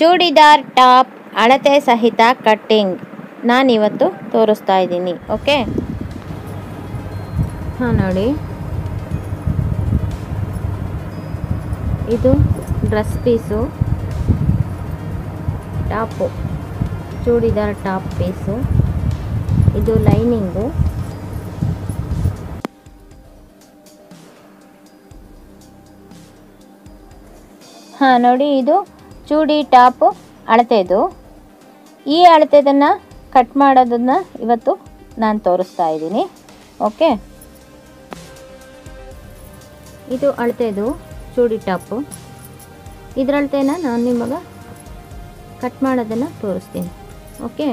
Churidar, top, ಅಳತೆ ಸಹಿತ cutting. ನಾನಿವತ್ತು ತೋರಿಸ್ತಾ ಇದ್ದೀನಿ, ಓಕೆ? ಹಾಂ, ನೋಡಿ. ಇದು dress piece. Top. Churidar, top piece. ಇದು ಲೈನಿಂಗು. ಹಾಂ, ನೋಡಿ, ಇದು ಚೂಡಿ ಟಾಪು ಅಳತೆದು. ಈ ಅಳತೆದನ್ನು ಕಟ್ ಮಾಡೋದನ್ನು ಇವತ್ತು ನಾನು ತೋರಿಸ್ತಾ ಇದ್ದೀನಿ. ಓಕೆ? ಇದು ಅಳತೆದು ಚೂಡಿ ಟಾಪು. ಇದರ ಅಳತೆನ ನಾನು ನಿಮಗೆ ಕಟ್ ಮಾಡೋದನ್ನು ತೋರಿಸ್ತೀನಿ. ಓಕೆ?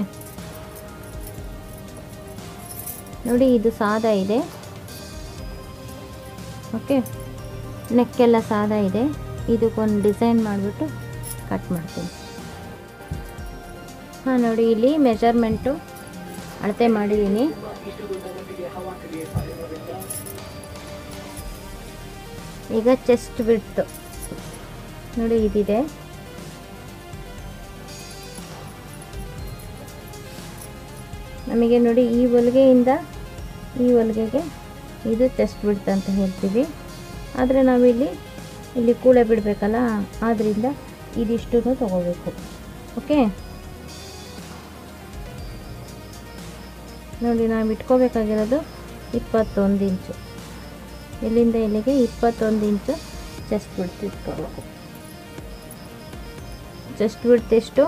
ನೋಡಿ, ಇದು ಸಾದ ಇದೆ. ಓಕೆ? ನೆಕ್ಕೆಲ್ಲ ಸಾದ ಇದೆ. ಇದಕ್ಕೊಂದು ಡಿಸೈನ್ ಮಾಡಿಬಿಟ್ಟು ಕಟ್ ಮಾಡ್ತೀನಿ. ಹಾಂ, ನೋಡಿ, ಇಲ್ಲಿ ಮೆಜರ್ಮೆಂಟು ಅಳತೆ ಮಾಡಿದ್ದೀನಿ. ಈಗ ಚೆಸ್ಟ್ ಬಿಡ್ತು ನೋಡಿ, ಇದಿದೆ. ನಮಗೆ ನೋಡಿ, ಈ ಹೊಲಿಗೆಯಿಂದ ಈ ಹೊಲಿಗೆಗೆ ಇದು ಚೆಸ್ಟ್ ಬಿಡ್ತು ಅಂತ ಹೇಳ್ತೀವಿ. ಆದರೆ ನಾವಿಲ್ಲಿ, ಇಲ್ಲಿ ಕೂಳೆ ಬಿಡಬೇಕಲ್ಲ ಆದ್ದರಿಂದ ಇದಿಷ್ಟು ತಗೋಬೇಕು. ಓಕೆ ನೋಡಿ, ನಾವು ಇಟ್ಕೋಬೇಕಾಗಿರೋದು ಇಪ್ಪತ್ತೊಂದು ಇಂಚು. ಇಲ್ಲಿಂದ ಇಲ್ಲಿಗೆ ಇಪ್ಪತ್ತೊಂದು ಇಂಚು ಚೆಸ್ಟ್ ಬಿಡ್ತು ಇಟ್ಕೋಬೇಕು. ಚೆಸ್ಟ್ ಬಿಡ್ತು ಎಷ್ಟು?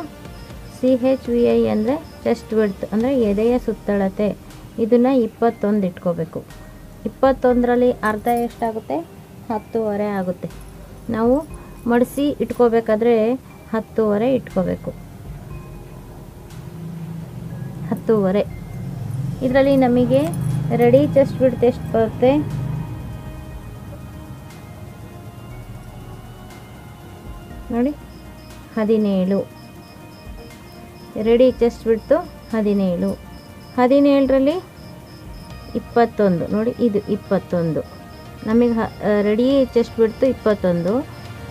ಸಿ ಹೆಚ್ ವಿ ಐ ಅಂದರೆ ಚೆಸ್ಟ್ ಬಿಡ್ತು ಅಂದರೆ ಎದೆಯ ಸುತ್ತಳತೆ. ಇದನ್ನು ಇಪ್ಪತ್ತೊಂದು ಇಟ್ಕೋಬೇಕು. ಇಪ್ಪತ್ತೊಂದರಲ್ಲಿ ಅರ್ಧ ಎಷ್ಟಾಗುತ್ತೆ? ಹತ್ತುವರೆ ಆಗುತ್ತೆ. ನಾವು ಮಡಿಸಿ ಇಟ್ಕೋಬೇಕಾದ್ರೆ ಹತ್ತುವರೆ ಇಟ್ಕೋಬೇಕು. ಹತ್ತುವರೆ. ಇದರಲ್ಲಿ ನಮಗೆ ರೆಡಿ ಚೆಸ್ಟ್ ಬಿಡ್ತು ಎಷ್ಟು ಬರುತ್ತೆ? ನೋಡಿ, ಹದಿನೇಳು. ರೆಡಿ ಚೆಸ್ಟ್ ಬಿಡ್ತು ಹದಿನೇಳು. ಹದಿನೇಳರಲ್ಲಿ ಇಪ್ಪತ್ತೊಂದು. ನೋಡಿ, ಇದು ಇಪ್ಪತ್ತೊಂದು. ನಮಗೆ ರೆಡಿ ಚೆಸ್ಟ್ ಬಿಡ್ತು ಇಪ್ಪತ್ತೊಂದು.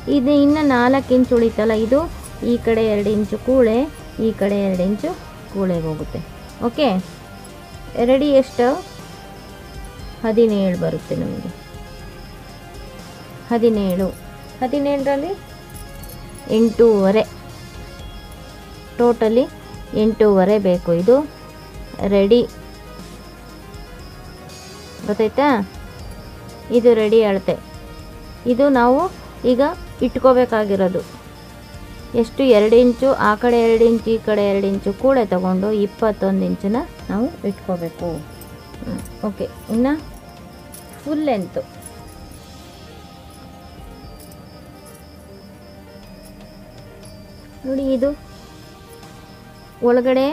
ಇದು ಇನ್ನು ನಾಲ್ಕು ಇಂಚು ಉಳಿತಲ್ಲ ಇದು? ಈ ಕಡೆ ಎರಡು ಇಂಚು ಕೂಳೆ, ಈ ಕಡೆ ಎರಡು ಇಂಚು ಕೂಳೆಗೆ ಹೋಗುತ್ತೆ. ಓಕೆ ರೆಡಿ ಎಷ್ಟು? ಹದಿನೇಳು ಬರುತ್ತೆ ನಮಗೆ. ಹದಿನೇಳು. ಹದಿನೇಳರಲ್ಲಿ? ಎಂಟೂವರೆ. ಟೋಟಲಿ ಎಂಟೂವರೆ ಬೇಕು ಇದು. ರೆಡಿ ಗೊತ್ತಾಯ್ತಾ? ಇದು ರೆಡಿ ಅಳತೆ. ಇದು ನಾವು ಈಗ ಇಟ್ಕೋಬೇಕಾಗಿರೋದು. ಎಷ್ಟು ಎರಡು ಇಂಚು, ಆ ಕಡೆ ಎರಡು ಇಂಚು, ಈ ಕಡೆ ಎರಡು ಇಂಚು ಕೂಳೆ ತಗೊಂಡು ಇಪ್ಪತ್ತೊಂದು ಇಂಚನ್ನ ನಾವು ಇಟ್ಕೋಬೇಕು. ಓಕೆ. ಇನ್ನು ಫುಲ್ ಲೆಂತು ನೋಡಿ ಇದು ಒಳಗಡೆ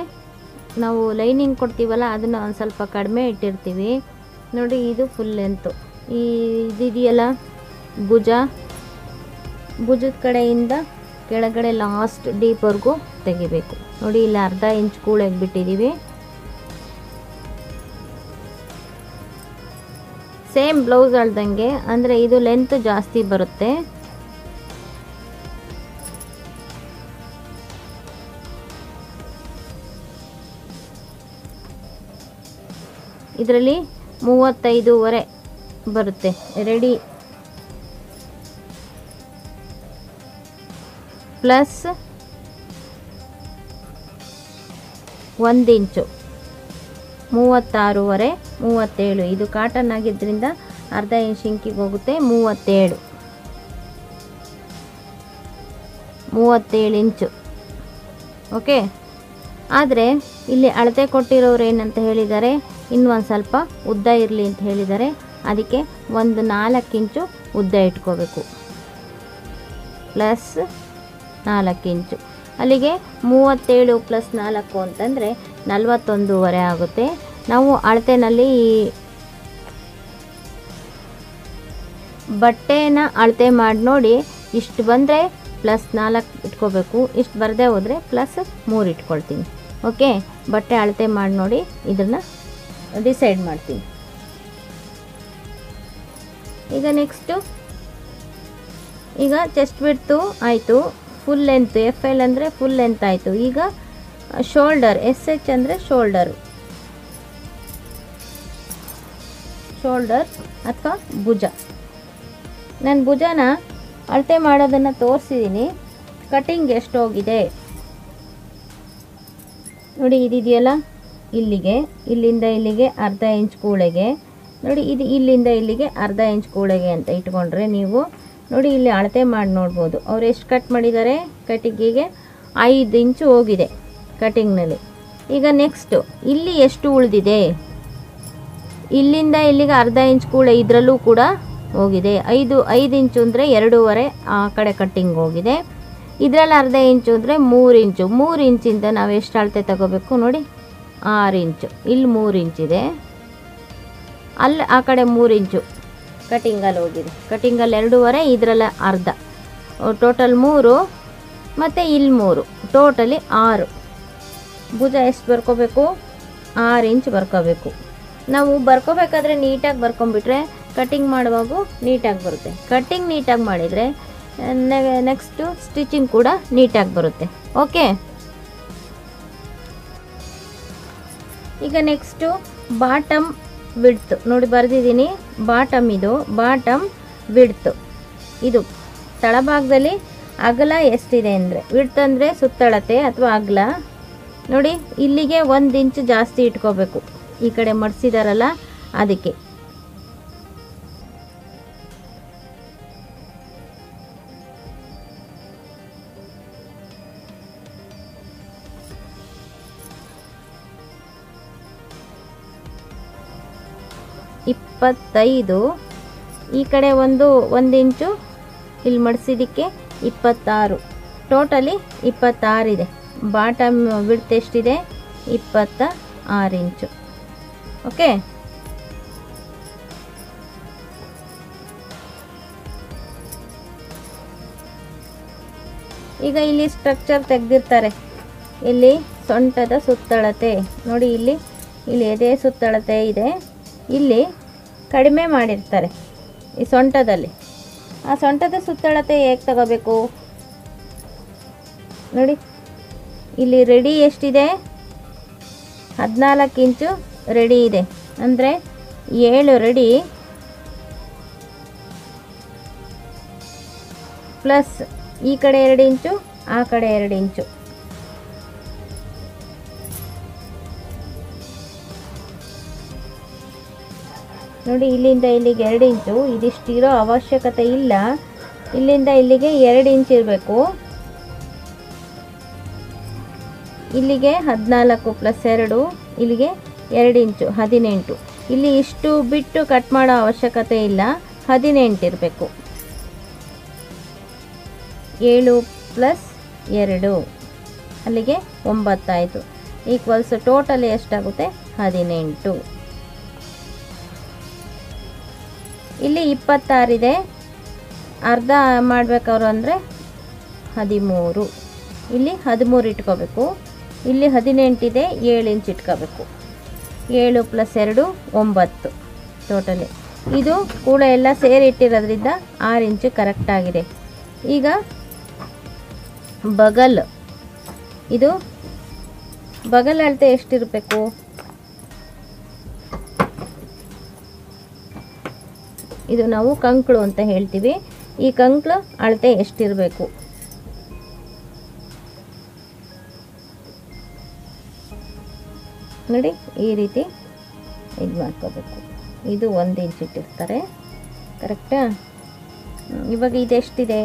ನಾವು ಲೈನಿಂಗ್ ಕೊಡ್ತೀವಲ್ಲ, ಅದನ್ನು ಒಂದು ಸ್ವಲ್ಪ ಕಡಿಮೆ ಇಟ್ಟಿರ್ತೀವಿ. ನೋಡಿ ಇದು ಫುಲ್ ಲೆಂತು ಈ ಇದೆಯಲ್ಲ ಭುಜ. ಭುಜದ ಕಡೆಯಿಂದ ಕೆಳಗಡೆ ಲಾಸ್ಟ್ ಡೀಪ್ವರೆಗೂ ತೆಗಿಬೇಕು. ನೋಡಿ, ಇಲ್ಲಿ ಅರ್ಧ ಇಂಚ್ ಕೂಳೆಗೆ ಬಿಟ್ಟಿದ್ದೀವಿ ಸೇಮ್ ಬ್ಲೌಸ್ ಅಳ್ದಂಗೆ, ಅಂದರೆ ಇದು ಲೆಂತ್ ಜಾಸ್ತಿ ಬರುತ್ತೆ. ಇದರಲ್ಲಿ ಮೂವತ್ತೈದೂವರೆ ಬರುತ್ತೆ. ರೆಡಿ ಪ್ಲಸ್ ಒಂದು ಇಂಚು. ಮೂವತ್ತಾರೂವರೆ, ಮೂವತ್ತೇಳು. ಇದು ಕಾಟನ್ ಆಗಿದ್ದರಿಂದ ಅರ್ಧ ಇಂಚ್ ಇಂಕಿಗೆ ಹೋಗುತ್ತೆ, ಮೂವತ್ತೇಳು. ಮೂವತ್ತೇಳು ಇಂಚು. ಓಕೆ ಆದರೆ, ಇಲ್ಲಿ ಅಳತೆ ಕೊಟ್ಟಿರೋರು ಏನಂತ ಹೇಳಿದ್ದಾರೆ ಇನ್ನು ಒಂದು ಸ್ವಲ್ಪ ಉದ್ದ ಇರಲಿ ಅಂತ ಹೇಳಿದ್ದಾರೆ ಅದಕ್ಕೆ ಒಂದು ನಾಲ್ಕು ಇಂಚು ಉದ್ದ ಇಟ್ಕೋಬೇಕು. ಪ್ಲಸ್ ನಾಲ್ಕು ಇಂಚು ಅಲ್ಲಿಗೆ ಮೂವತ್ತೇಳು ಪ್ಲಸ್ ನಾಲ್ಕು ಅಂತಂದರೆ ನಲವತ್ತೊಂದೂವರೆ ಆಗುತ್ತೆ. ನಾವು ಅಳತೆನಲ್ಲಿ ಬಟ್ಟೆನ ಅಳತೆ ಮಾಡಿ ನೋಡಿ, ಇಷ್ಟು ಬಂದರೆ ಪ್ಲಸ್ ನಾಲ್ಕು ಇಟ್ಕೋಬೇಕು. ಇಷ್ಟು ಬರದೇ ಹೋದರೆ ಪ್ಲಸ್ ಮೂರು ಇಟ್ಕೊಳ್ತೀನಿ. ಓಕೆ? ಬಟ್ಟೆ ಅಳತೆ ಮಾಡಿ ನೋಡಿ ಇದನ್ನು ಡಿಸೈಡ್ ಮಾಡ್ತೀನಿ. ಈಗ ನೆಕ್ಸ್ಟು ಈಗ ಚೆಸ್ಟ್ ಬಿಡ್ತು ಆಯಿತು. ಫುಲ್ ಲೆಂತ್ ಎಫ್ ಎಲ್ ಅಂದರೆ ಫುಲ್ ಲೆಂತ್ ಆಯಿತು. ಈಗ ಶೋಲ್ಡರ್ ಎಸ್ ಎಚ್ ಅಂದರೆ ಶೋಲ್ಡರು ಶೋಲ್ಡರ್ ಅಥವಾ ಭುಜ. ನಾನು ಭುಜನ ಅಳತೆ ಮಾಡೋದನ್ನು ತೋರಿಸಿದ್ದೀನಿ ಕಟಿಂಗ್ ಎಷ್ಟು ಹೋಗಿದೆ? ನೋಡಿ ಇದಿದೆಯಲ್ಲ ಇಲ್ಲಿಗೆ, ಇಲ್ಲಿಂದ ಇಲ್ಲಿಗೆ ಅರ್ಧ ಇಂಚ್ ಕೂಳೆಗೆ. ನೋಡಿ, ಇದು ಇಲ್ಲಿಂದ ಇಲ್ಲಿಗೆ ಅರ್ಧ ಇಂಚ್ ಕೂಳೆಗೆ ಅಂತ ಇಟ್ಕೊಂಡ್ರೆ ನೀವು ನೋಡಿ, ಇಲ್ಲಿ ಅಳತೆ ಮಾಡಿ ನೋಡ್ಬೋದು. ಅವ್ರು ಎಷ್ಟು ಕಟ್ ಮಾಡಿದ್ದಾರೆ? ಕಟ್ಟಿಗೆಗೆ ಐದು ಇಂಚು ಹೋಗಿದೆ ಕಟಿಂಗ್ನಲ್ಲಿ ಈಗ ನೆಕ್ಸ್ಟು ಇಲ್ಲಿ ಎಷ್ಟು ಉಳಿದಿದೆ? ಇಲ್ಲಿಂದ ಇಲ್ಲಿಗೆ ಅರ್ಧ ಇಂಚ್ ಕೂಡ ಇದರಲ್ಲೂ ಕೂಡ ಹೋಗಿದೆ. ಐದು ಐದು ಇಂಚು ಅಂದರೆ ಎರಡೂವರೆ ಆ ಕಡೆ ಕಟ್ಟಿಂಗ್ ಹೋಗಿದೆ. ಇದರಲ್ಲಿ ಅರ್ಧ ಇಂಚು ಅಂದರೆ ಮೂರು ಇಂಚು ಮೂರು ಇಂಚಿಂದ ನಾವು ಎಷ್ಟು ಅಳತೆ ತಗೋಬೇಕು ನೋಡಿ? ಆರು ಇಂಚು ಇಲ್ಲಿ ಮೂರು ಇಂಚಿದೆ ಅಲ್ಲಿ ಆ ಕಡೆ ಮೂರು ಇಂಚು ಕಟಿಂಗಲ್ಲಿ ಹೋಗಿದೆ. ಕಟಿಂಗಲ್ಲಿ ಎರಡೂವರೆ, ಇದರಲ್ಲಿ ಅರ್ಧ. ಟೋಟಲ್ ಮೂರು ಮತ್ತು ಇಲ್ಲಿ ಮೂರು. ಟೋಟಲಿ ಆರು. ಭುಜ ಎಷ್ಟು ಬರ್ಕೋಬೇಕು? ಆರು ಇಂಚ್ ಬರ್ಕೋಬೇಕು. ನಾವು ಬರ್ಕೋಬೇಕಾದ್ರೆ ನೀಟಾಗಿ ಬರ್ಕೊಂಬಿಟ್ರೆ ಕಟಿಂಗ್ ಮಾಡುವಾಗ ನೀಟಾಗಿ ಬರುತ್ತೆ. ಕಟ್ಟಿಂಗ್ ನೀಟಾಗಿ ಮಾಡಿದರೆ ನೆಕ್ಸ್ಟು ಸ್ಟಿಚಿಂಗ್ ಕೂಡ ನೀಟಾಗಿ ಬರುತ್ತೆ. ಓಕೆ ಈಗ ನೆಕ್ಸ್ಟು ಬಾಟಮ್ ವಿಡ್ತ್. ನೋಡಿ ಬರೆದಿದ್ದೀನಿ. ಬಾಟಮ್ ಇದು. Bottom width. ಇದು ತಳಭಾಗದಲ್ಲಿ ಅಗಲ ಎಷ್ಟಿದೆ ಅಂದರೆ, ವಿಡ್ತ್ ಅಂದರೆ ಸುತ್ತಳತೆ ಅಥವಾ ಅಗಲ. ನೋಡಿ, ಇಲ್ಲಿಗೆ ಒಂದು ಇಂಚು ಜಾಸ್ತಿ ಇಟ್ಕೋಬೇಕು. ಈ ಕಡೆ ಮಡಿಸಿದಾರಲ್ಲ, ಅದಕ್ಕೆ. ಇಪ್ಪತ್ತೈದು. ಈ ಕಡೆ ಒಂದು ಒಂದು ಇಂಚು ಇಲ್ಲಿ ಮಡಿಸಿದ್ದಕ್ಕೆ ಇಪ್ಪತ್ತಾರು. ಟೋಟಲಿ ಇಪ್ಪತ್ತಾರಿದೆ ಬಾಟಮ್ ವಿಡ್ತ್ ಎಷ್ಟಿದೆ? ಇಪ್ಪತ್ತ ಆರು ಇಂಚು. ಓಕೆ? ಈಗ ಇಲ್ಲಿ ಸ್ಟ್ರಕ್ಚರ್ ತೆಗೆದಿರ್ತಾರೆ. ಇಲ್ಲಿ ಸೊಂಟದ ಸುತ್ತಳತೆ. ನೋಡಿ ಇಲ್ಲಿ ಇಲ್ಲಿ ಎದೆ ಸುತ್ತಳತೆ ಇದೆ. ಇಲ್ಲಿ ಕಡಿಮೆ ಮಾಡಿರ್ತಾರೆ, ಈ ಸೊಂಟದಲ್ಲಿ. ಆ ಸೊಂಟದ ಸುತ್ತಳತೆ ಹೇಗೆ ತಗೋಬೇಕು? ನೋಡಿ, ಇಲ್ಲಿ ರೆಡಿ ಎಷ್ಟಿದೆ? ಹದಿನಾಲ್ಕು ಇಂಚು ರೆಡಿ ಇದೆ. ಅಂದರೆ ಏಳು ರೆಡಿ ಪ್ಲಸ್ ಈ ಕಡೆ ಎರಡು ಇಂಚು, ಆ ಕಡೆ ಎರಡು ಇಂಚು. ನೋಡಿ, ಇಲ್ಲಿಂದ ಇಲ್ಲಿಗೆ ಎರಡು ಇಂಚು. ಇದಿಷ್ಟು ಇರೋ ಅವಶ್ಯಕತೆ ಇಲ್ಲ. ಇಲ್ಲಿಂದ ಇಲ್ಲಿಗೆ ಎರಡು ಇಂಚ್ ಇರಬೇಕು. ಇಲ್ಲಿಗೆ ಹದಿನಾಲ್ಕು ಪ್ಲಸ್ ಎರಡು, ಇಲ್ಲಿಗೆ ಎರಡು ಇಂಚು, ಹದಿನೆಂಟು. ಇಲ್ಲಿ ಇಷ್ಟು ಬಿಟ್ಟು ಕಟ್ ಮಾಡೋ ಅವಶ್ಯಕತೆ ಇಲ್ಲ. ಹದಿನೆಂಟು ಇರಬೇಕು. ಏಳು ಪ್ಲಸ್ ಎರಡು, ಅಲ್ಲಿಗೆ ಒಂಬತ್ತಾಯಿತು. ಈಕ್ವಲ್ಸ್ ಟೋಟಲಿ ಎಷ್ಟಾಗುತ್ತೆ? ಹದಿನೆಂಟು. ಇಲ್ಲಿ ಇಪ್ಪತ್ತಾರಿದೆ. ಅರ್ಧ ಮಾಡಬೇಕವ್ರು ಅಂದರೆ ಹದಿಮೂರು. ಇಲ್ಲಿ ಹದಿಮೂರು ಇಟ್ಕೋಬೇಕು. ಇಲ್ಲಿ ಹದಿನೆಂಟಿದೆ, ಏಳು ಇಂಚ್ ಇಟ್ಕೋಬೇಕು. ಏಳು ಪ್ಲಸ್ ಎರಡು, ಒಂಬತ್ತು ಟೋಟಲಿ. ಇದು ಕೂಡ ಎಲ್ಲ ಸೇರಿ ಇಟ್ಟಿರೋದ್ರಿಂದ ಆರು ಇಂಚು ಕರೆಕ್ಟಾಗಿದೆ ಈಗ ಬಗಲ್. ಇದು ಬಗಲ್ ಅಳತೆ ಎಷ್ಟಿರಬೇಕು? ಇದು ನಾವು ಕಂಕ್ಳು ಅಂತ ಹೇಳ್ತೀವಿ. ಈ ಕಂಕ್ಳು ಅಳತೆ ಎಷ್ಟಿರಬೇಕು? ನೋಡಿ, ಈ ರೀತಿ ಇದು ಮಾಡ್ಕೋಬೇಕು. ಇದು ಒಂದು ಇಂಚ್ ಇಟ್ಟಿರ್ತಾರೆ. ಕರೆಕ್ಟಾ ಇವಾಗ ಇದೆಷ್ಟಿದೆ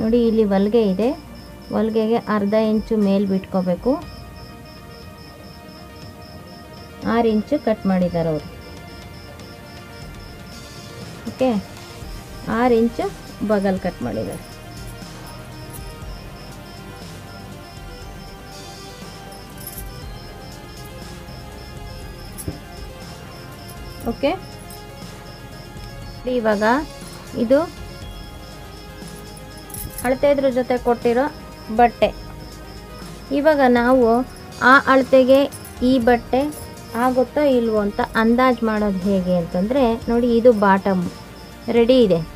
ನೋಡಿ, ಇಲ್ಲಿ ಹೊಲ್ಗೆ ಇದೆ. ಹೊಲ್ಗೆಗೆ ಅರ್ಧ ಇಂಚು ಮೇಲ್ ಬಿಟ್ಕೋಬೇಕು. ಆರು ಇಂಚು ಕಟ್ ಮಾಡಿದ್ದಾರೆ ಅವರು. ಓಕೆ ಆರು ಇಂಚು ಬಗಲ್ ಕಟ್ ಮಾಡಿದ್ದಾರೆ ಓಕೆ? ಇವಾಗ ಇದು ಅಳತೆದ್ರ ಜೊತೆ ಕೊಟ್ಟಿರೋ ಬಟ್ಟೆ. ಇವಾಗ ನಾವು ಆ ಅಳತೆಗೆ ಈ ಬಟ್ಟೆ ಆಗುತ್ತೋ ಇಲ್ವೋ ಅಂತ ಅಂದಾಜು ಮಾಡೋದು ಹೇಗೆ ಅಂತಂದರೆ ನೋಡಿ ಇದು ಬಾಟಮ್. ರೆಡಿ ಇದೆ.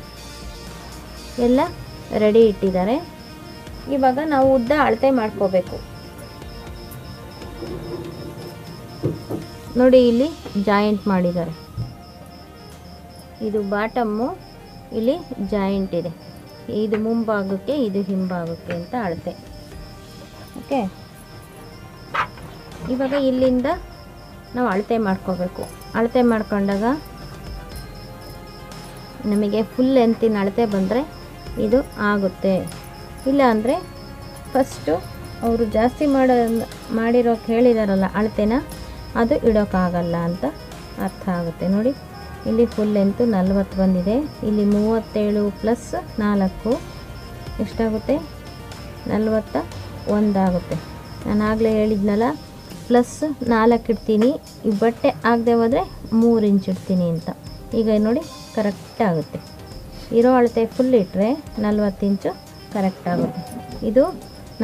ಎಲ್ಲ ರೆಡಿ ಇಟ್ಟಿದ್ದಾರೆ. ಇವಾಗ ನಾವು ಉದ್ದ ಅಳತೆ ಮಾಡ್ಕೋಬೇಕು. ನೋಡಿ, ಇಲ್ಲಿ ಜಾಯಿಂಟ್ ಮಾಡಿದ್ದಾರೆ. ಇದು ಬಾಟಮ್ಮು ಇಲ್ಲಿ ಜಾಯಿಂಟ್ ಇದೆ. ಇದು ಮುಂಭಾಗಕ್ಕೆ, ಇದು ಹಿಂಭಾಗಕ್ಕೆ ಅಂತ ಅಳತೆ. ಓಕೆ? ಇವಾಗ ಇಲ್ಲಿಂದ ನಾವು ಅಳತೆ ಮಾಡ್ಕೋಬೇಕು. ಅಳತೆ ಮಾಡ್ಕೊಂಡಾಗ ನಮಗೆ ಫುಲ್ ಲೆಂತಿನ ಅಳತೆ ಬಂದರೆ ಇದು ಆಗುತ್ತೆ. ಇಲ್ಲಾಂದರೆ ಫಸ್ಟು ಅವರು ಜಾಸ್ತಿ ಮಾಡೋ ಮಾಡಿರೋಕ್ಕೆ ಹೇಳಿದಾರಲ್ಲ ಅಳತೆನ ಅದು ಇಡೋಕ್ಕಾಗಲ್ಲ ಅಂತ ಅರ್ಥ ಆಗುತ್ತೆ ನೋಡಿ. ಇಲ್ಲಿ ಫುಲ್ ಲೆಂತು ನಲ್ವತ್ತು ಬಂದಿದೆ. ಇಲ್ಲಿ ಮೂವತ್ತೇಳು ಪ್ಲಸ್ ನಾಲ್ಕು ಎಷ್ಟಾಗುತ್ತೆ? ನಲ್ವತ್ತ ಒಂದಾಗುತ್ತೆ. ನಾನು ಆಗಲೇ ಹೇಳಿದ್ನಲ್ಲ ಪ್ಲಸ್ ನಾಲ್ಕು ಇಡ್ತೀನಿ. ಈ ಬಟ್ಟೆ ಆಗದೆ ಹೋದರೆ ಮೂರು ಇಂಚ್ ಇಡ್ತೀನಿ ಅಂತ. ಈಗ ನೋಡಿ ಕರೆಕ್ಟ್ ಆಗುತ್ತೆ. ಇರೋ ಅಳತೆ ಫುಲ್ ಇಟ್ಟರೆ ನಲ್ವತ್ತು ಇಂಚು ಕರೆಕ್ಟ್ ಆಗುತ್ತೆ. ಇದು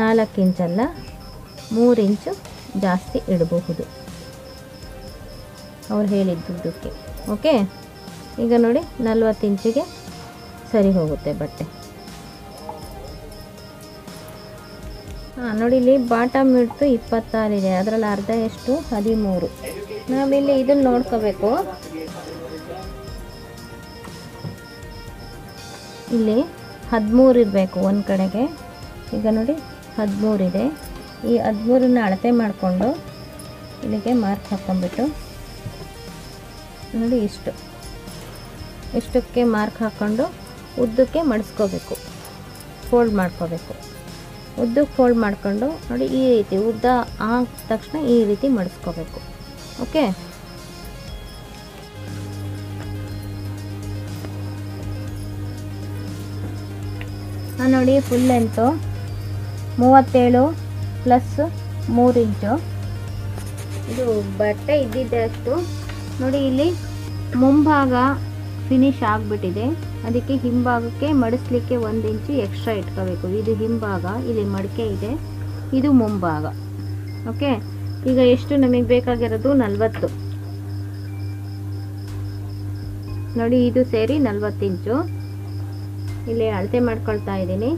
ನಾಲ್ಕು ಇಂಚಲ್ಲ ಮೂರು ಇಂಚು ಜಾಸ್ತಿ ಇಡಬಹುದು. ಅವ್ರು ಹೇಳಿದ್ದುದಕ್ಕೆ ಓಕೆ ಈಗ ನೋಡಿ ನಲ್ವತ್ತು ಇಂಚಿಗೆ ಸರಿ ಹೋಗುತ್ತೆ ಬಟ್ಟೆ. ಹಾಂ, ನೋಡಿ, ಇಲ್ಲಿ ಬಾಟಮ್ ಇಡ್ತು ಇಪ್ಪತ್ತಾರಿದೆ ಅದರಲ್ಲಿ ಅರ್ಧ ಎಷ್ಟು? ಹದಿಮೂರು. ನಾವಿಲ್ಲಿ ಇದನ್ನು ನೋಡ್ಕೋಬೇಕು. ಇಲ್ಲಿ ಹದಿಮೂರು ಇರಬೇಕು ಒಂದು ಕಡೆಗೆ. ಈಗ ನೋಡಿ ಹದಿಮೂರಿದೆ ಈ ಹದಿಮೂರನ್ನ ಅಳತೆ ಮಾಡಿಕೊಂಡು ಇಲ್ಲಿಗೆ ಮಾರ್ಕ್ ಹಾಕ್ಕೊಂಬಿಟ್ಟು ನೋಡಿ, ಇಷ್ಟು. ಇಷ್ಟಕ್ಕೆ ಮಾರ್ಕ್ ಹಾಕ್ಕೊಂಡು ಉದ್ದಕ್ಕೆ ಮಡಿಸ್ಕೋಬೇಕು. ಫೋಲ್ಡ್ ಮಾಡ್ಕೋಬೇಕು. ಉದ್ದಕ್ಕೆ ಫೋಲ್ಡ್ ಮಾಡಿಕೊಂಡು ನೋಡಿ ಈ ರೀತಿ ಉದ್ದ ಆದ ತಕ್ಷಣ ಈ ರೀತಿ ಮಡಿಸ್ಕೋಬೇಕು. ಓಕೆ ಹಾಂ ನೋಡಿ ಫುಲ್ ಲೆಂತು ಮೂವತ್ತೇಳು ಪ್ಲಸ್ ಮೂರು ಇಂಚು ಇದು ಬಟ್ಟೆ ಇದ್ದಿದ್ದೆ ಅಷ್ಟು. ನೋಡಿ ಇಲ್ಲಿ ಮುಂಭಾಗ ಫಿನಿಶ್ ಆಗಿಬಿಟ್ಟಿದೆ. ಅದಕ್ಕೆ ಹಿಂಭಾಗಕ್ಕೆ ಮಡಿಸ್ಲಿಕ್ಕೆ ಒಂದು ಇಂಚು ಎಕ್ಸ್ಟ್ರಾ ಇಟ್ಕೋಬೇಕು. ಇದು ಹಿಂಭಾಗ, ಇಲ್ಲಿ ಮಡಿಕೆ ಇದೆ, ಇದು ಮುಂಭಾಗ. ಓಕೆ ಈಗ ಎಷ್ಟು ನಮಗೆ ಬೇಕಾಗಿರೋದು? ನಲ್ವತ್ತು. ನೋಡಿ, ಇದು ಸೇರಿ ನಲ್ವತ್ತು ಇಂಚು. ಇಲ್ಲಿ ಅಳತೆ ಮಾಡ್ಕೊಳ್ತಾ ಇದ್ದೀನಿ.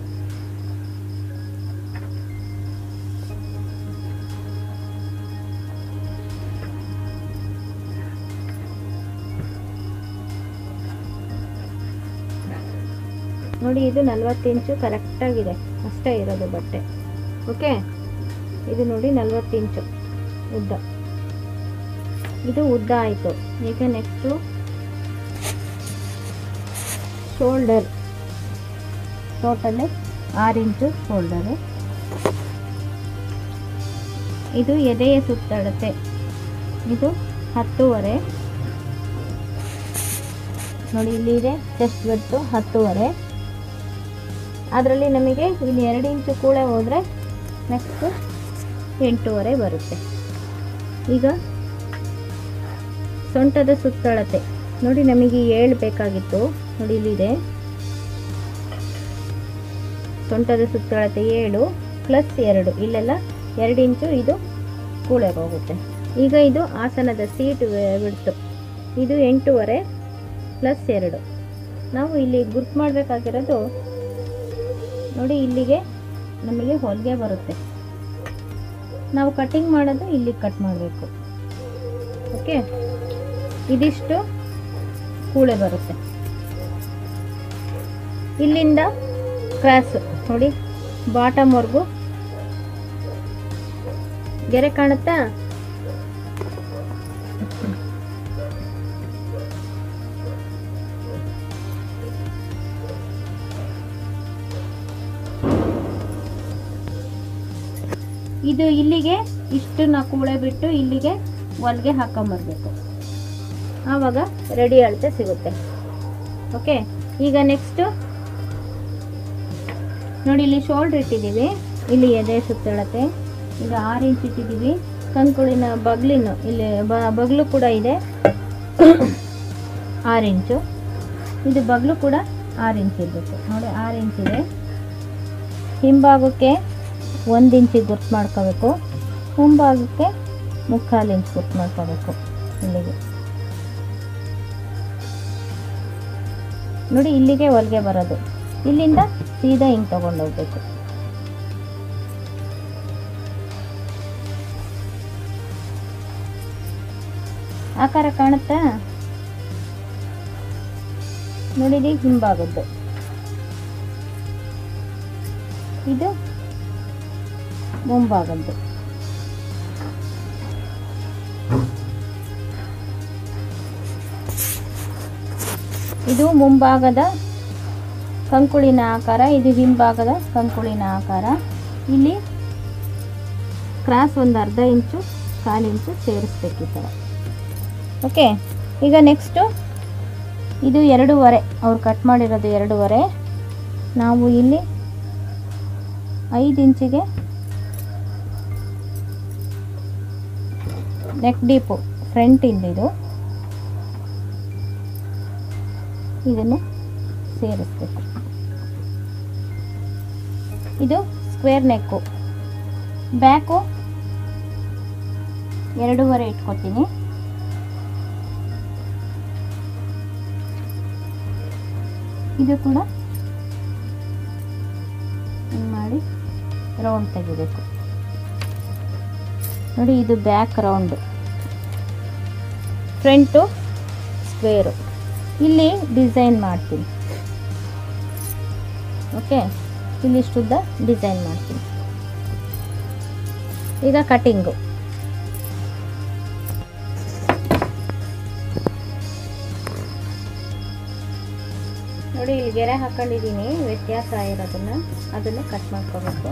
ನೋಡಿ, ಇದು ನಲ್ವತ್ತು ಇಂಚು ಕರೆಕ್ಟಾಗಿದೆ. ಅಷ್ಟೇ ಇರೋದು ಬಟ್ಟೆ. ಓಕೆ? ಇದು ನೋಡಿ ನಲ್ವತ್ತು ಇಂಚು ಉದ್ದ. ಇದು ಉದ್ದ ಆಯಿತು. ಈಗ ನೆಕ್ಸ್ಟು ಶೋಲ್ಡರ್ ಟೋಟಲಿ ಆರು ಇಂಚು ಶೋಲ್ಡರು ಇದು ಎದೆಯ ಸುತ್ತಳತೆ. ಇದು ಹತ್ತೂವರೆ. ನೋಡಿ, ಇಲ್ಲಿ ಇದೆ ಚೆಸ್ಟ್ ಬಿಟ್ಟು ಹತ್ತೂವರೆ. ಅದರಲ್ಲಿ ನಮಗೆ ಇಲ್ಲಿ ಎರಡು ಇಂಚು ಕೂಳೆ ಹೋದರೆ ನೆಕ್ಸ್ಟ್ ಎಂಟೂವರೆ ಬರುತ್ತೆ. ಈಗ ಸೊಂಟದ ಸುತ್ತಳತೆ. ನೋಡಿ, ನಮಗೆ ಏಳು ಬೇಕಾಗಿತ್ತು. ನೋಡಿ, ಇಲ್ಲಿದೆ. ಸೊಂಟದ ಸುತ್ತಳತೆ ಏಳು ಪ್ಲಸ್ ಎರಡು. ಇಲ್ಲೆಲ್ಲ ಎರಡು ಇಂಚು ಇದು ಕೂಳೆ ಹೋಗುತ್ತೆ. ಈಗ ಇದು ಆಸನದ ಸೀಟ್ ಬಿಡ್ತು ಇದು ಎಂಟೂವರೆ ಪ್ಲಸ್ ಎರಡು. ನಾವು ಇಲ್ಲಿ ಗುರ್ತು ಮಾಡಬೇಕಾಗಿರೋದು ನೋಡಿ, ಇಲ್ಲಿಗೆ ನಮಗೆ ಹೊಲಿಗೆ ಬರುತ್ತೆ. ನಾವು ಕಟ್ಟಿಂಗ್ ಮಾಡೋದು ಇಲ್ಲಿಗೆ ಕಟ್ ಮಾಡಬೇಕು. ಓಕೆ ಇದಿಷ್ಟು ಕೂಳೆ ಬರುತ್ತೆ. ಇಲ್ಲಿಂದ ಕ್ರಾಸ್ ನೋಡಿ ಬಾಟಮ್ವರೆಗೂ ಗೆರೆ ಕಾಣುತ್ತಾ? ಇದು ಇಲ್ಲಿಗೆ ಇಷ್ಟನ್ನ ಕೂಳೆ ಬಿಟ್ಟು ಇಲ್ಲಿಗೆ ಒಲ್ಗೆ ಹಾಕೊಂಬರ್ಬೇಕು ಆವಾಗ ರೆಡಿ ಅಳತೆ ಸಿಗುತ್ತೆ. ಓಕೆ ಈಗ ನೆಕ್ಸ್ಟು ನೋಡಿ, ಇಲ್ಲಿ ಶೋಲ್ಡ್ರ್ ಇಟ್ಟಿದ್ದೀವಿ. ಇಲ್ಲಿ ಎದೆ ಸುತ್ತಳತೆ ಈಗ ಆರು ಇಂಚ್ ಇಟ್ಟಿದ್ದೀವಿ. ಕಂಕುಳಿನ ಬಗ್ಲಿನ ಇಲ್ಲಿ ಬಗ್ಲು ಕೂಡ ಇದೆ. ಆರು ಇಂಚು ಇದು ಬಗ್ಲು ಕೂಡ ಆರು ಇಂಚ್ ಇರಬೇಕು. ನೋಡಿ, ಆರು ಇಂಚ್ ಇದೆ. ಹಿಂಭಾಗಕ್ಕೆ ಒಂದು ಇಂಚಿಗೆ ಗುರ್ತು ಮಾಡ್ಕೋಬೇಕು. ಮುಂಭಾಗಕ್ಕೆ ಮುಕ್ಕಾಲು ಇಂಚ್ ಗುರ್ತು ಮಾಡ್ಕೋಬೇಕು ಇಲ್ಲಿಗೆ. ನೋಡಿ, ಇಲ್ಲಿಗೆ ಹೊಲಿಗೆ ಬರೋದು. ಇಲ್ಲಿಂದ ಸೀದಾ ಹಿಂಗೆ ತಗೊಂಡೋಗ್ಬೇಕು ಆಕಾರ ಕಾಣುತ್ತಾ? ನೋಡಿದಿ? ಹಿಂಭಾಗದ್ದು ಇದು ಮುಂಭಾಗದ್ದು. ಇದು ಮುಂಭಾಗದ ಕಂಕುಳಿನ ಆಕಾರ, ಇದು ಹಿಂಭಾಗದ ಕಂಕುಳಿನ ಆಕಾರ. ಇಲ್ಲಿ ಕ್ರಾಸ್ ಒಂದು ಅರ್ಧ ಇಂಚು, ಕಾಲು ಇಂಚು ಸೇರಿಸ್ಬೇಕು ಈ ಓಕೆ ಈಗ ನೆಕ್ಸ್ಟು ಇದು ಎರಡೂವರೆ. ಅವ್ರು ಕಟ್ ಮಾಡಿರೋದು ಎರಡೂವರೆ. ನಾವು ಇಲ್ಲಿ ಐದು ಇಂಚಿಗೆ ನೆಕ್ ಡೀಪು ಫ್ರಂಟಿಂದ ಇದು. ಇದನ್ನು ಸೇರಿಸ್ಬೇಕು. ಇದು ಸ್ಕ್ವೇರ್ ನೆಕ್ಕು ಬ್ಯಾಕು ಎರಡೂವರೆ ಇಟ್ಕೊತೀನಿ. ಇದು ಕೂಡ ಮಾಡಿ? ರೌಂಡ್ ತೆಗಿಬೇಕು. ನೋಡಿ ಇದು ಬ್ಯಾಕ್ ರೌಂಡು ಫ್ರಂಟು ಸ್ಕ್ವೇರು. ಇಲ್ಲಿ ಡಿಸೈನ್ ಮಾಡ್ತೀನಿ. ಓಕೆ? ಇಲ್ಲಿಷ್ಟುದ್ದ ಡಿಸೈನ್ ಮಾಡ್ತೀನಿ. ಈಗ ಕಟಿಂಗು. ನೋಡಿ, ಇಲ್ಲಿ ಗೆರೆ ಹಾಕೊಂಡಿದ್ದೀನಿ. ವ್ಯತ್ಯಾಸ ಇರೋದನ್ನು ಅದನ್ನು ಕಟ್ ಮಾಡ್ಕೋಬೇಕು.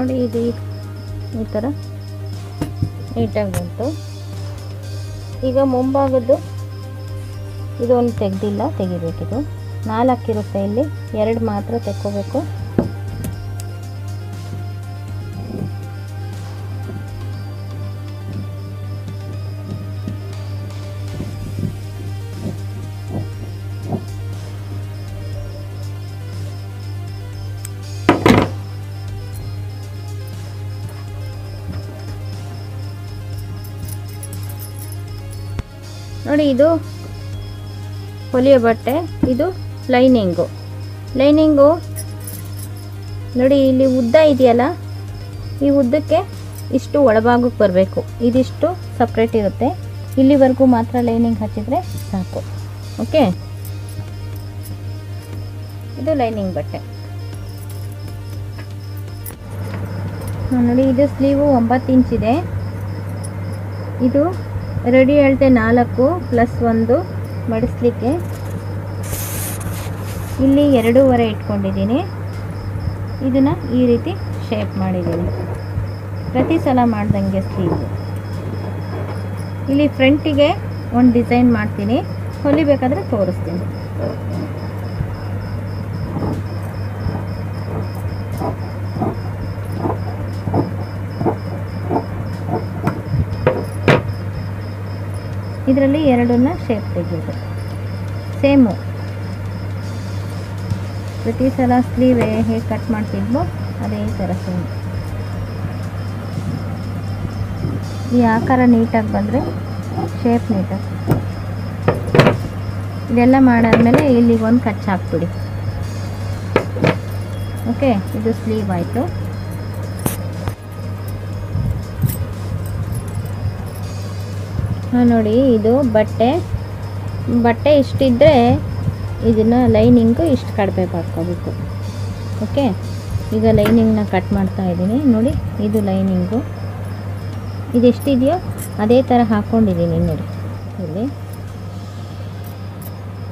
ನೋಡಿ ಇದು ಈ- ಥರ ನೀಟಾಗಿ ಬಂತು. ಈಗ ಮುಂಭಾಗದ್ದು ಇದು ಒಂದು ತೆಗ್ದಿಲ್ಲ, ತೆಗಿಬೇಕಿದು. ನಾಲ್ಕಿರುತ್ತೆ ಇಲ್ಲಿ, ಎರಡು ಮಾತ್ರ ತೆಕ್ಕೋಬೇಕು. ಇದು ಹೊಲಿಯೋ ಬಟ್ಟೆ, ಇದು ಲೈನಿಂಗು. ಲೈನಿಂಗು, ನೋಡಿ ಇಲ್ಲಿ ಉದ್ದ ಇದೆಯಲ್ಲ, ಈ ಉದ್ದಕ್ಕೆ ಇಷ್ಟು ಒಳಭಾಗಕ್ಕೆ ಬರಬೇಕು. ಇದಿಷ್ಟು ಸಪ್ರೇಟ್ ಇರುತ್ತೆ. ಇಲ್ಲಿವರೆಗೂ ಮಾತ್ರ ಲೈನಿಂಗ್ ಹಚ್ಚಿದ್ರೆ ಸಾಕು. ಓಕೆ ಇದು ಲೈನಿಂಗ್ ಬಟ್ಟೆ. ನೋಡಿ, ಇದು ಸ್ಲೀವು ಒಂಬತ್ತು ಇಂಚಿದೆ. ಇದು ರೆಡಿ ಅಳತೆ ನಾಲ್ಕು ಪ್ಲಸ್ ಒಂದು ಮಡಿಸ್ಲಿಕ್ಕೆ. ಇಲ್ಲಿ ಎರಡೂವರೆ ಇಟ್ಕೊಂಡಿದ್ದೀನಿ. ಇದನ್ನು ಈ ರೀತಿ ಶೇಪ್ ಮಾಡಿದ್ದೀನಿ. ಪ್ರತಿ ಸಲ ಮಾಡ್ದಂಗೆ ಸ್ಲೀವ್ ಇಲ್ಲಿ ಫ್ರಂಟಿಗೆ ಒಂದು ಡಿಸೈನ್ ಮಾಡ್ತೀನಿ. ಹೊಲಿಬೇಕಾದ್ರೆ ತೋರಿಸ್ತೀನಿ. ಇದರಲ್ಲಿ ಎರಡನ್ನ ಶೇಪ್ ತೆಗೆಯೋದು. ಸೇಮು ಪ್ರತಿ ಸಲ ಸ್ಲೀವ್ ಹೇಗೆ ಕಟ್ ಮಾಡ್ತಿದ್ವೋ ಅದೇ ಥರ ಸೇಮ್ ಈ ಆಕಾರ ನೀಟಾಗಿ ಬಂದರೆ ಶೇಪ್ ನೀಟಾಗಿ ಇದೆಲ್ಲ ಮಾಡಾದಮೇಲೆ ಇಲ್ಲಿಗೆ ಒಂದು ಕಚ್ ಹಾಕ್ಬಿಡಿ. ಓಕೆ ಇದು ಸ್ಲೀವ್ ಆಯಿತು. ನೋಡಿ, ಇದು ಬಟ್ಟೆ. ಬಟ್ಟೆ ಇಷ್ಟಿದ್ದರೆ ಇದನ್ನು ಲೈನಿಂಗು ಇಷ್ಟು ಕಡಿಮೆ ಮಾಡ್ಕೋಬೇಕು. ಓಕೆ? ಈಗ ಲೈನಿಂಗ್ನ ಕಟ್ ಮಾಡ್ತಾ ಇದ್ದೀನಿ. ನೋಡಿ, ಇದು ಲೈನಿಂಗು. ಇದೆಷ್ಟಿದೆಯೋ ಅದೇ ಥರ ಹಾಕ್ಕೊಂಡಿದ್ದೀನಿ, ನೋಡಿ. ಇಲ್ಲಿ.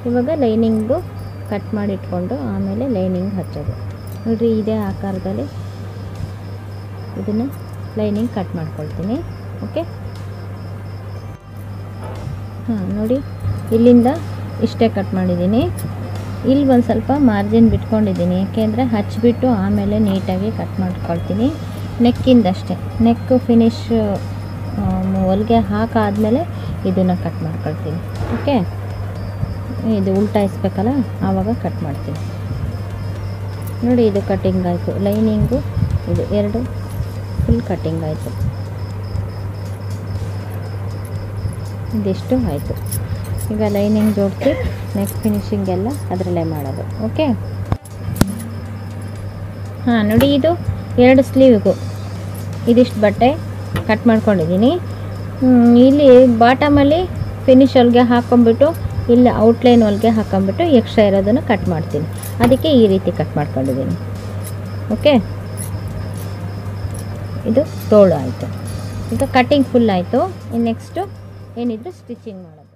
ಇವಾಗ ಲೈನಿಂಗು ಕಟ್ ಮಾಡಿಟ್ಕೊಂಡು ಆಮೇಲೆ ಲೈನಿಂಗ್ ಹಚ್ಚೋದು. ನೋಡಿರಿ, ಇದೇ ಆಕಾರದಲ್ಲಿ ಇದನ್ನು ಲೈನಿಂಗ್ ಕಟ್ ಮಾಡ್ಕೊಳ್ತೀನಿ. ಓಕೆ? ಹಾಂ, ನೋಡಿ. ಇಲ್ಲಿಂದ ಇಷ್ಟೇ ಕಟ್ ಮಾಡಿದ್ದೀನಿ. ಇಲ್ಲಿ ಒಂದು ಸ್ವಲ್ಪ ಮಾರ್ಜಿನ್ ಬಿಟ್ಕೊಂಡಿದ್ದೀನಿ. ಯಾಕೆಂದರೆ ಹಚ್ಚಿಬಿಟ್ಟು ಆಮೇಲೆ ನೀಟಾಗಿ ಕಟ್ ಮಾಡ್ಕೊಳ್ತೀನಿ. ನೆಕ್ಕಿಂದಷ್ಟೇ. ನೆಕ್ಕು ಫಿನಿಶ್ ಹೊಲಿಗೆ ಹಾಕಾದಮೇಲೆ ಇದನ್ನು ಕಟ್ ಮಾಡ್ಕೊಳ್ತೀನಿ. ಓಕೆ ಇದು ಉಲ್ಟಾಯಿಸ್ಬೇಕಲ್ಲ? ಆವಾಗ ಕಟ್ ಮಾಡ್ತೀನಿ. ನೋಡಿ, ಇದು ಕಟ್ಟಿಂಗ್ ಆಯಿತು. ಲೈನಿಂಗು ಇದು ಎರಡು ಫುಲ್ ಕಟ್ಟಿಂಗ್ ಆಯಿತು. ಇದಿಷ್ಟು ಆಯಿತು. ಈಗ ಲೈನಿಂಗ್ ಜೋಡಿಸಿ ನೆಕ್ಸ್ಟ್ ಫಿನಿಶಿಂಗ್ ಎಲ್ಲ ಅದರಲ್ಲೇ ಮಾಡೋದು ಓಕೆ ಹಾಂ, ನೋಡಿ ಇದು ಎರಡು ಸ್ಲೀವಿಗೂ ಇದಿಷ್ಟು ಬಟ್ಟೆ ಕಟ್ ಮಾಡ್ಕೊಂಡಿದ್ದೀನಿ. ಇಲ್ಲಿ ಬಾಟಮಲ್ಲಿ ಫಿನಿಶ್ ಹೊಲಿಗೆ ಹಾಕ್ಕೊಂಬಿಟ್ಟು ಇಲ್ಲಿ ಔಟ್ಲೈನ್ ಹೊಲಿಗೆ ಹಾಕ್ಕೊಂಬಿಟ್ಟು ಎಕ್ಸ್ಟ್ರಾ ಇರೋದನ್ನು ಕಟ್ ಮಾಡ್ತೀನಿ. ಅದಕ್ಕೆ ಈ ರೀತಿ ಕಟ್ ಮಾಡ್ಕೊಂಡಿದ್ದೀನಿ ಓಕೆ ಇದು ತೋಳು ಆಯಿತು. ಈಗ ಕಟ್ಟಿಂಗ್ ಫುಲ್ ಆಯಿತು. ನೆಕ್ಸ್ಟು ಏನಿದ್ರು ಸ್ಟಿಚಿಂಗ್ ಮಾಡೋದು.